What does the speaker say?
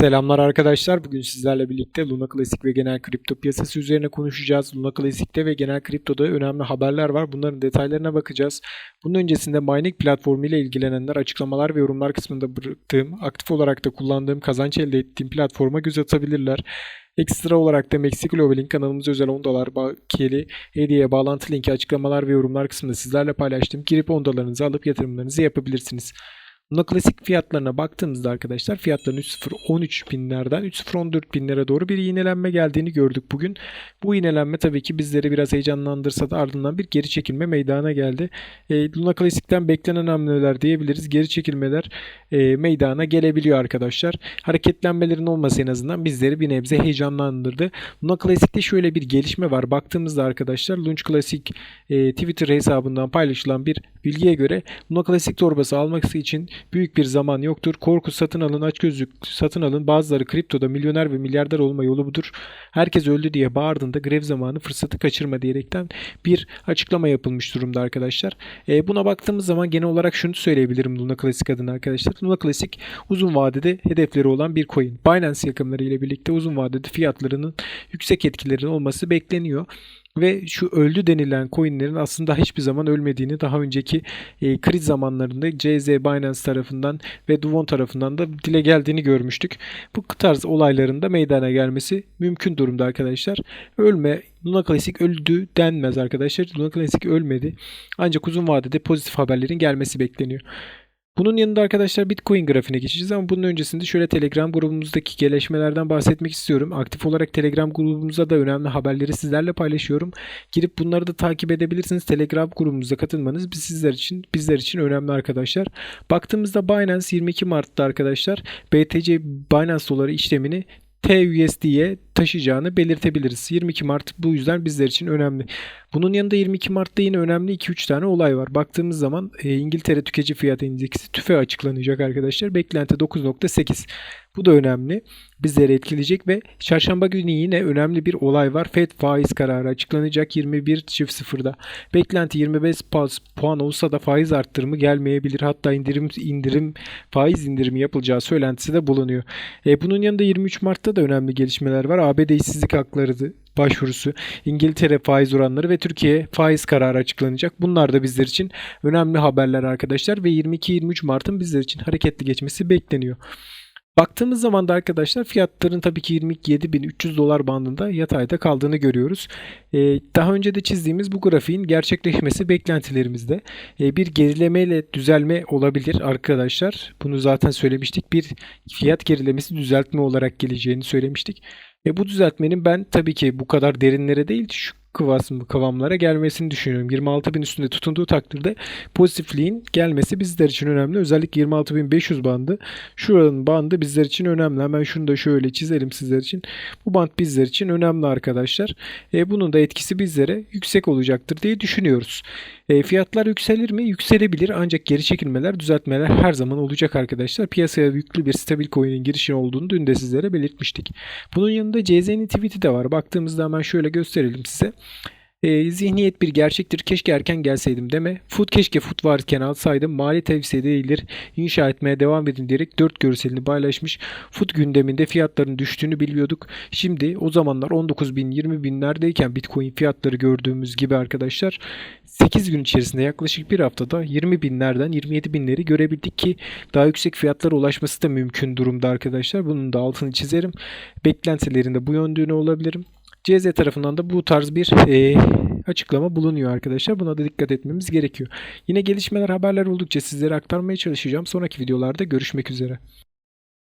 Selamlar arkadaşlar. Bugün sizlerle birlikte Luna Classic ve genel kripto piyasası üzerine konuşacağız. Luna Classic'te ve genel kriptoda önemli haberler var. Bunların detaylarına bakacağız. Bunun öncesinde mining platformu ile ilgilenenler açıklamalar ve yorumlar kısmında bıraktığım, aktif olarak da kullandığım, kazanç elde ettiğim platforma göz atabilirler. Ekstra olarak da Maxi Global'in kanalımıza özel 10 dolar bakiyeli hediyeye bağlantı linki açıklamalar ve yorumlar kısmında sizlerle paylaştım. Girip 10 dolarınızı alıp yatırımlarınızı yapabilirsiniz. Buna klasik fiyatlarına baktığımızda arkadaşlar fiyatların 3.013 binlerden 3.014 binlere doğru bir iğnelenme geldiğini gördük bugün. Bu iğnelenme tabii ki bizleri biraz heyecanlandırsa da ardından bir geri çekilme meydana geldi. E, Luna Classic'ten beklenen hamleler diyebiliriz. Geri çekilmeler e, meydana gelebiliyor arkadaşlar. Hareketlenmelerin olması en azından bizleri bir nebze heyecanlandırdı. Luna Classic'te şöyle bir gelişme var. Baktığımızda arkadaşlar Launch Classic e, Twitter hesabından paylaşılan bir bilgiye göre Luna Classic torbası almak için büyük bir zaman yoktur. Korku satın alın, açgözlük satın alın. Bazıları kriptoda milyoner ve milyarder olma yolu budur. Herkes öldü diye bağırdığında grev zamanı fırsatı kaçırma diyerekten bir açıklama yapılmış durumda arkadaşlar. E, buna baktığımız zaman genel olarak şunu söyleyebilirim Luna Classic adına arkadaşlar. Luna Classic uzun vadede hedefleri olan bir coin. Binance yakınları ile birlikte uzun vadede fiyatlarının yüksek etkilerinin olması bekleniyor ve şu öldü denilen coinlerin aslında hiçbir zaman ölmediğini daha önceki e, kriz zamanlarında CZ Binance tarafından ve Duvon tarafından da dile geldiğini görmüştük. Bu tarz olayların da meydana gelmesi mümkün durumda arkadaşlar. Ölme Luna Classic öldü denmez arkadaşlar. Luna Classic ölmedi. Ancak uzun vadede pozitif haberlerin gelmesi bekleniyor. Bunun yanında arkadaşlar Bitcoin grafiğine geçeceğiz ama bunun öncesinde şöyle Telegram grubumuzdaki gelişmelerden bahsetmek istiyorum. Aktif olarak Telegram grubumuzda da önemli haberleri sizlerle paylaşıyorum. Girip bunları da takip edebilirsiniz. Telegram grubumuza katılmanız biz sizler için bizler için önemli arkadaşlar. Baktığımızda Binance 22 Mart'ta arkadaşlar BTC Binance doları işlemini TUSD'ye taşıyacağını belirtebiliriz. 22 Mart bu yüzden bizler için önemli. Bunun yanında 22 Mart'ta yine önemli 2-3 tane olay var. Baktığımız zaman e, İngiltere Tüketici Fiyat Endeksi TÜFE açıklanacak arkadaşlar. Beklenti 9.8. Bu da önemli. Bizleri etkileyecek ve çarşamba günü yine önemli bir olay var. FED faiz kararı açıklanacak 21 çift sıfırda. Beklenti 25 puan olsa da faiz arttırımı gelmeyebilir. Hatta indirim indirim faiz indirimi yapılacağı söylentisi de bulunuyor. E, bunun yanında 23 Mart'ta da önemli gelişmeler var. ABD işsizlik hakları başvurusu, İngiltere faiz oranları ve Türkiye faiz kararı açıklanacak. Bunlar da bizler için önemli haberler arkadaşlar ve 22-23 Mart'ın bizler için hareketli geçmesi bekleniyor. Baktığımız zaman da arkadaşlar fiyatların tabii ki 27.300 dolar bandında yatayda kaldığını görüyoruz. Ee, daha önce de çizdiğimiz bu grafiğin gerçekleşmesi beklentilerimizde. Ee, bir gerilemeyle düzelme olabilir arkadaşlar. Bunu zaten söylemiştik. Bir fiyat gerilemesi düzeltme olarak geleceğini söylemiştik. E, bu düzeltmenin ben tabii ki bu kadar derinlere değil şu kıvasım kıvamlara gelmesini düşünüyorum. 26 bin üstünde tutunduğu takdirde pozitifliğin gelmesi bizler için önemli. Özellikle 26.500 bandı. Şuranın bandı bizler için önemli. Hemen şunu da şöyle çizelim sizler için. Bu band bizler için önemli arkadaşlar. E, bunun da etkisi bizlere yüksek olacaktır diye düşünüyoruz. E, fiyatlar yükselir mi? Yükselebilir ancak geri çekilmeler, düzeltmeler her zaman olacak arkadaşlar. Piyasaya yüklü bir stabil coin'in girişin olduğunu dün de sizlere belirtmiştik. Bunun yanında CZ'nin tweet'i de var. Baktığımızda hemen şöyle gösterelim size. E, zihniyet bir gerçektir. Keşke erken gelseydim deme. Food keşke food varken alsaydım. Mali tavsiye değildir. İnşa etmeye devam edin diyerek dört görselini paylaşmış. Food gündeminde fiyatların düştüğünü biliyorduk. Şimdi o zamanlar 19 bin 20 binlerdeyken Bitcoin fiyatları gördüğümüz gibi arkadaşlar 8 gün içerisinde yaklaşık bir haftada 20 binlerden 27 binleri görebildik ki daha yüksek fiyatlara ulaşması da mümkün durumda arkadaşlar. Bunun da altını çizerim. Beklentilerinde bu yönde olabilirim. CZ tarafından da bu tarz bir e, açıklama bulunuyor arkadaşlar. Buna da dikkat etmemiz gerekiyor. Yine gelişmeler haberler oldukça sizlere aktarmaya çalışacağım. Sonraki videolarda görüşmek üzere.